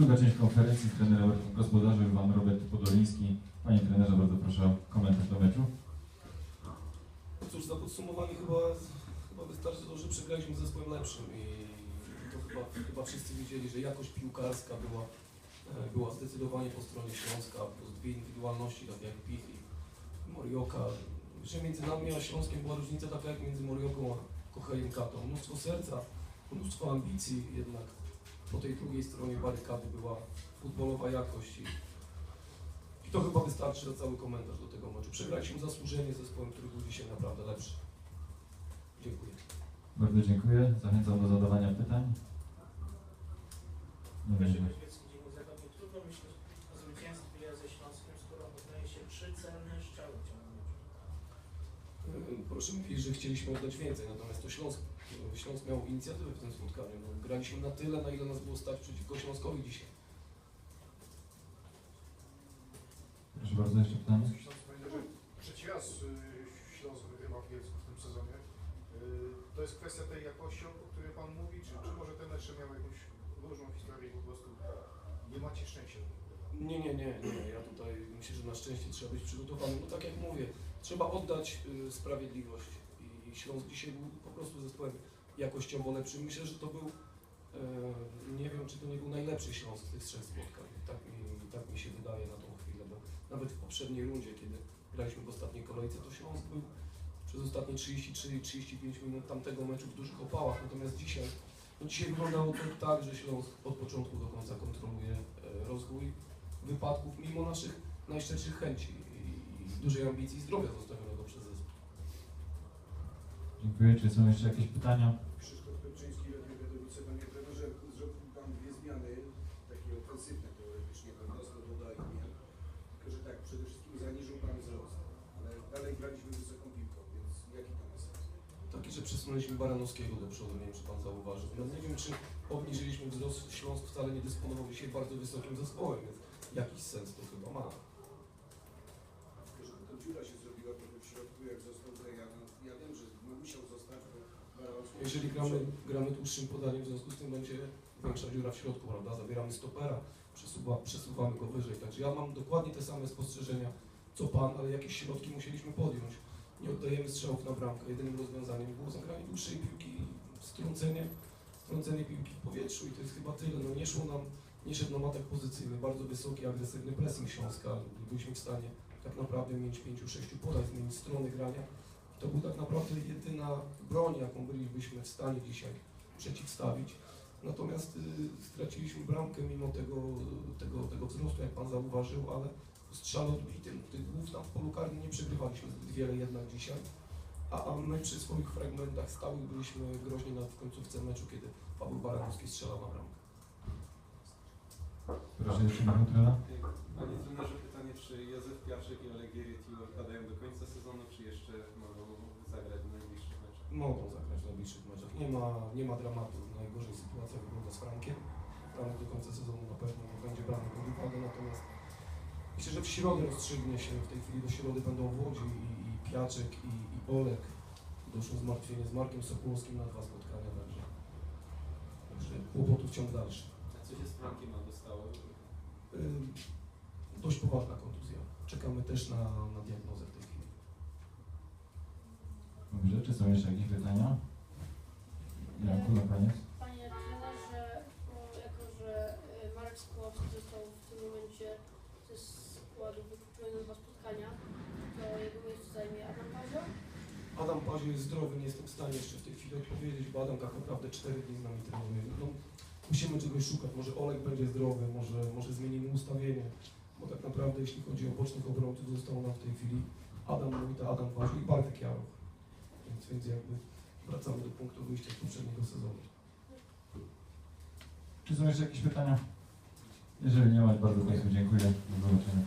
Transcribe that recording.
Druga część konferencji trener gospodarzy Robert Podoliński. Panie trenerze, bardzo proszę o komentarz do meczu. Cóż, za podsumowanie chyba, chyba wystarczy to, że przegraliśmy z zespołem lepszym i to chyba, chyba wszyscy widzieli, że jakość piłkarska była, e, była zdecydowanie po stronie Śląska, plus dwie indywidualności, takie jak Pich i Morioka, że między nami a Śląskiem była różnica taka jak między Morioką a Kochejem Katą. Mnóstwo serca, mnóstwo ambicji, jednak po tej drugiej stronie barykady była futbolowa jakość i, i to chyba wystarczy za cały komentarz do tego meczu. Przegraliśmy zasłużenie zespołem, który był dzisiaj naprawdę lepszy. Dziękuję. Bardzo dziękuję. Zachęcam do zadawania pytań. Nie Pierwszy będzie. Katowiecki Dzień Zachodni. Trudno myśleć o zwycięstwie ze Śląskiem, skoro dodaje się trzy celne strzały w ciągu meczu. Yy, Proszę mówić, że chcieliśmy oddać więcej, natomiast to Śląsk, Śląsk miał inicjatywę w tym spotkaniu. No, graliśmy na tyle, na ile nas było stać przeciwko Śląskowi dzisiaj. Proszę bardzo, jeszcze pytanie. Trzeci raz y, Śląsk wygrywa w Kielsku w tym sezonie. Y, To jest kwestia tej jakości, o której Pan mówi, czy, czy może te mecze miały jakąś różną historię i po prostu nie macie szczęścia? Nie, nie, nie, nie. Ja tutaj myślę, że na szczęście trzeba być przygotowanym. No tak jak mówię, trzeba oddać y, sprawiedliwość. I Śląsk dzisiaj był po prostu zespołem jakościowo lepszym. Myślę, że to był, e, nie wiem, czy to nie był najlepszy Śląsk z tych trzech spotkań. Tak mi, tak mi się wydaje na tą chwilę, bo nawet w poprzedniej rundzie, kiedy graliśmy w ostatniej kolejce, to Śląsk był przez ostatnie 33-35 minut tamtego meczu w dużych opałach. Natomiast dzisiaj, no dzisiaj wyglądało to tak, że Śląsk od początku do końca kontroluje e, rozwój wypadków, mimo naszych najszczerszych chęci i dużej ambicji i zdrowia zostawionego. Dziękuję. Czy są jeszcze jakieś pytania? Krzysztof Pieprzyński, Radio Wiadowice. Panie trenerze, zrobił Pan dwie zmiany, takie ofensywne teoretycznie, Pan Dostał dodaje mnie. Tylko, że tak, przede wszystkim zaniżył Pan wzrost, ale dalej graliśmy wysoką piłką, więc jaki tam jest sens? Taki, że przesunęliśmy Baranowskiego do przodu, nie wiem czy Pan zauważył. No nie wiem, czy obniżyliśmy wzrost, Śląsk wcale nie dysponował dzisiaj bardzo wysokim zespołem, więc jakiś sens to chyba ma. Tylko, że to dziura się zrobiła trochę w środku, jak został Brejan. No, ja wiem, że no, musiał zostać, bo Baranowski... Jeżeli gramy, gramy dłuższym podaniem, w związku z tym będzie większa dziura w środku, prawda? Zabieramy stopera, przesuwa, przesuwamy go wyżej. Także ja mam dokładnie te same spostrzeżenia co Pan, ale jakieś środki musieliśmy podjąć. Nie oddajemy strzałów na bramkę. Jedynym rozwiązaniem było zagranie dłuższej piłki, strącenie, strącenie piłki w powietrzu i to jest chyba tyle. No nie szło nam, nie szedł nam atak pozycyjny, bardzo wysoki, agresywny pressing Śląska. Nie byliśmy w stanie tak naprawdę mieć pięciu, sześciu podań, zmienić strony grania. To był tak naprawdę jedyna broń, jaką bylibyśmy w stanie dzisiaj przeciwstawić. Natomiast y, straciliśmy bramkę mimo tego, tego, tego wzrostu, jak Pan zauważył, ale w strzale odbitym, tych głów tam w polu karnym nie przegrywaliśmy zbyt wiele jednak dzisiaj. A, a my przy swoich fragmentach stałych byliśmy groźni na, w końcówce meczu, kiedy Paweł Baranowski strzelał na bramkę. Proszę jeszcze Trela. Panie trenerze, pytanie, czy Józef Piaszek i Oleg odpadają do końca sezonu, czy jeszcze mogą zagrać w najbliższych meczach? Mogą zagrać w najbliższych meczach. Nie ma, nie ma dramatu. Najgorzej sytuacja wygląda z Frankiem. Franek do końca sezonu na pewno nie będzie brany pod uwagę, natomiast myślę, że w środę rozstrzygnie się, w tej chwili do środy będą w Łodzi i, i Piaczek i, i Olek. Doszło zmartwienie z Markiem Sokołowskim na dwa spotkania, także, także kłopotów ciąg dalszy. A co się z Frankiem dostało? Ym, dość poważna kontuzja. Czekamy też na, na diagnozę w tej chwili. Dobrze. Czy są jeszcze jakieś pytania? Janku, na koniec. Panie trenerze, no, jako że y, Marek Skłowski został w tym momencie ze składu wykluczony na dwa spotkania, to jego miejsce zajmie Adam Pazio. Adam Pazio jest zdrowy, nie jestem w stanie jeszcze w tej chwili odpowiedzieć, bo Adam tak naprawdę 4 dni z nami trenuje. No, musimy czegoś szukać, może Olek będzie zdrowy, może, może zmienimy ustawienie, bo tak naprawdę jeśli chodzi o bocznych obrońców, został nam w tej chwili Adam Wójta, Adam Pazio i Bartek Jaroch. Więc, więc jakby wracamy do punktu wyjścia z poprzedniego sezonu. Czy są jeszcze jakieś pytania? Jeżeli nie ma, bardzo Państwu dziękuję. Do zobaczenia.